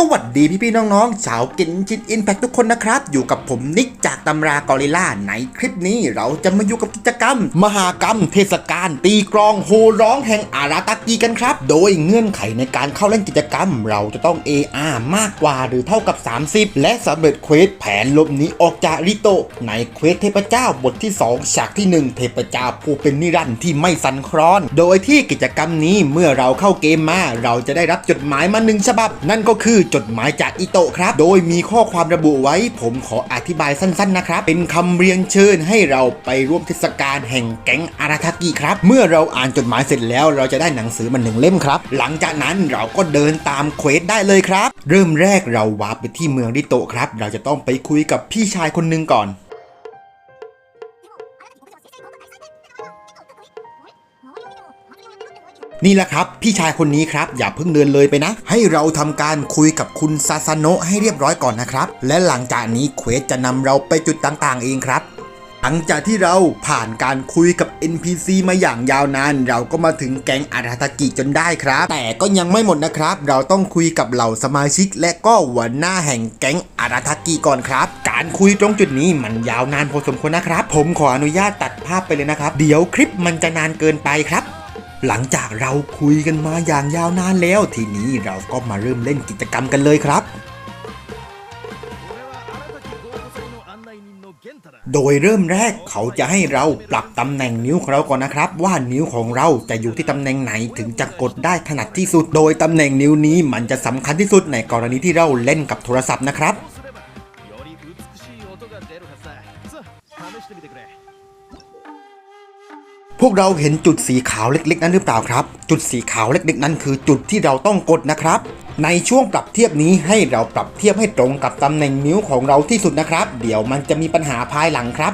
สวัสดีพี่ๆน้องๆชาวกินจินอินแพคทุกคนนะครับ อยู่กับผมนิกจากตำรากอริล่าในคลิปนี้เราจะมาอยู่กับกิจกรรม มหากรรม เทศกาลตีกลองโฮร้องแห่งอาราตากีกันครับ โดยเงื่อนไขในการเข้าเล่นกิจกรรม เราจะต้อง AR มากกว่าหรือเท่ากับ 30 และสำเร็จเควสแผนลบนี้ออกจากริโต ในเควสเทพเจ้าบทที่ 2 ฉากที่ 1 เทพเจ้าผู้เป็นนิรันดร์ที่ไม่สันคลอน โดยที่กิจกรรมนี้เมื่อเราเข้าเกมมา เราจะได้รับจดหมายมาหนึ่งฉบับ นั่นก็คือจดหมายจากอิโตะครับ โดยมีข้อความระบุไว้ ผมขออธิบายสั้นๆนะครับ เป็นคำเรียนเชิญให้เราไปร่วมเทศกาลแห่งแก๊งอาราทากิครับ เมื่อเราอ่านจดหมายเสร็จแล้วเราจะได้หนังสือมาหนึ่งเล่มครับ หลังจากนั้นเราก็เดินตามเควสได้เลยครับ เริ่มแรกเราวาร์ปไปที่เมืองริโตะครับ เราจะต้องไปคุยกับพี่ชายคนหนึ่งก่อน นี่แหละครับ พี่ชายคนนี้ครับ อย่าเพิ่งเดินเลยไปนะ ให้เราทำการคุยกับคุณซาซาโนะให้เรียบร้อยก่อนนะครับ และหลังจากนี้เควสจะนำเราไปจุดต่างๆ เองครับ หลังจากที่เราผ่านการคุยกับ NPC มาอย่างยาวนาน เราก็มาถึงแก๊งอาราตากิจนได้ครับ แต่ก็ยังไม่หมดนะครับ เราต้องคุยกับเหล่าสมาชิก และก็หัวหน้าแห่งแก๊งอาราตากิก่อนครับการคุยตรงจุดนี้มันยาวนานพอสมควรนะครับ ผมขออนุญาตตัดภาพไปเลยนะครับ เดี๋ยวคลิปมันจะนานเกินไปครับ หลังจากเราคุยกันมาอย่างยาวนานแล้ว ทีนี้เราก็มาเริ่มเล่นกิจกรรมกันเลยครับ โดยเริ่มแรกเขาจะให้เราปรับตำแหน่งนิ้วของเราก่อนนะครับ ว่านิ้วของเราจะอยู่ที่ตำแหน่งไหนถึงจะกดได้ถนัดที่สุด โดยตำแหน่งนิ้วนี้มันจะสำคัญที่สุดในกรณีที่เราเล่นกับโทรศัพท์นะครับ วกเราเห็นจุดสีขาวเล็กๆ นั้นหรือเปล่าครับ จุดสีขาวเล็กๆ นั้นคือจุดที่เราต้องกดนะครับ ในช่วงปรับเทียบนี้ให้เราปรับเทียบให้ตรงกับตำแหน่งนิ้วของเราที่สุดนะครับ เดี๋ยวมันจะมีปัญหาภายหลังครับ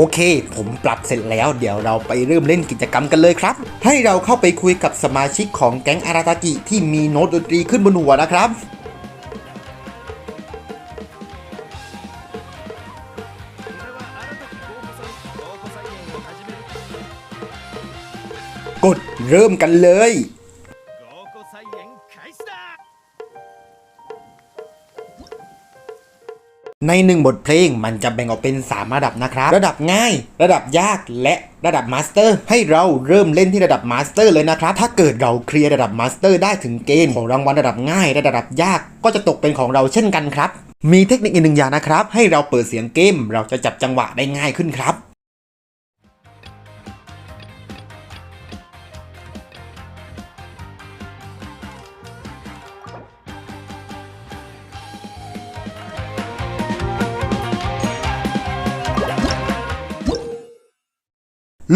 โอเค ผมปรับเสร็จแล้วเดี๋ยวเราไปเริ่มเล่นกิจกรรมกันเลยครับ ให้เราเข้าไปคุยกับสมาชิกของแก๊งอาราตากิที่มีโน้ตดนตรีขึ้นบนหัวนะครับกดเริ่มกันเลย ในหนึ่งบทเพลงมันจะแบ่งออกเป็น 3 ระดับนะครับ ระดับง่าย ระดับยากและระดับมาสเตอร์ ให้เราเริ่มเล่นที่ระดับมาสเตอร์เลยนะครับ ถ้าเกิดเราเคลียร์ระดับมาสเตอร์ได้ถึงเกณฑ์ของรางวัลระดับง่ายและระดับยากก็จะตกเป็นของเราเช่นกันครับ มีเทคนิคอีกหนึ่งอย่างนะครับ ให้เราเปิดเสียงเกม เราจะจับจังหวะได้ง่ายขึ้นครับ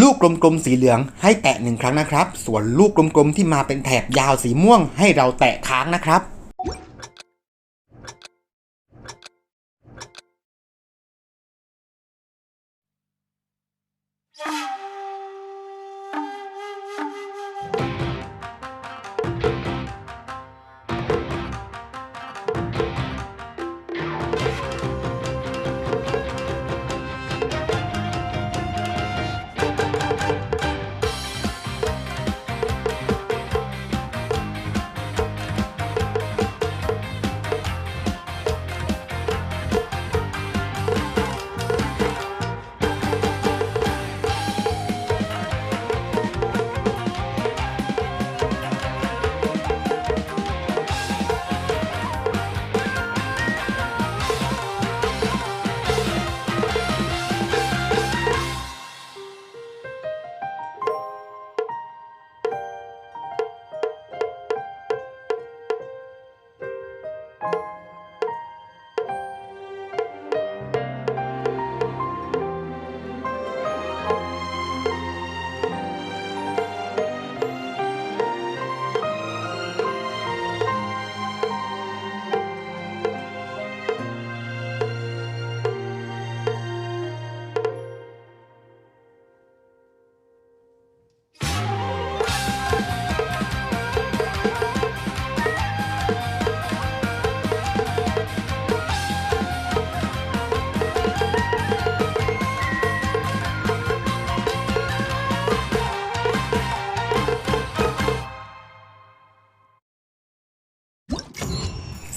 ลูกกลมๆสีเหลืองให้แตะหนึ่งครั้งนะครับ ส่วนลูกกลมๆที่มาเป็นแถบยาวสีม่วงให้เราแตะค้างนะครับ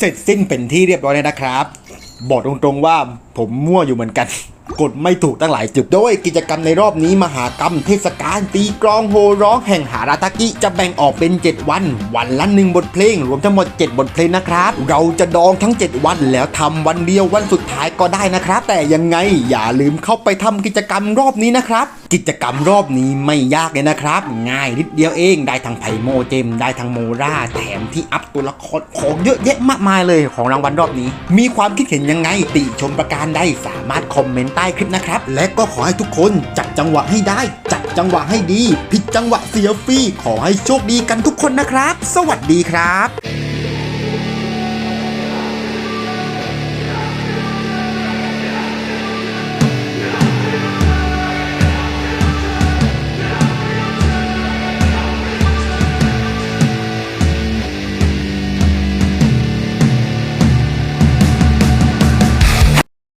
ร็จสิ้นเป็นที่เรียบร้อยแล้วนะครับ บอกตรงๆว่าผมมั่วอยู่เหมือนกัน กดไม่ถูกตั้งหลายจุด โดยกิจกรรมในรอบนี้มหากรรมเทศกาลตีกลองโฮร้องแห่งหาราตากิจะแบ่งออกเป็น 7 วัน วันละหนึ่งบทเพลง รวมทั้งหมด 7 บทเพลงนะครับ เราจะดองทั้ง 7 วันแล้วทำวันเดียววันสุดท้ายก็ได้นะครับ แต่ยังไงอย่าลืมเข้าไปทำกิจกรรมรอบนี้นะครับกิจกรรมรอบนี้ไม่ยากเลยนะครับ ง่ายนิดเดียวเองได้ทั้งไผ่โมเจม ได้ทั้งโมราแถมที่อัพตัวละครของเยอะแยะมากมายเลยของรางวัลรอบนี้ มีความคิดเห็นยังไงติชมประการใดสามารถคอมเมนต์ใต้คลิปนะครับ และก็ขอให้ทุกคนจับจังหวะให้ได้ จับจังหวะให้ดีผิดจังหวะเสียฟรีขอให้โชคดีกันทุกคนนะครับ สวัสดีครับ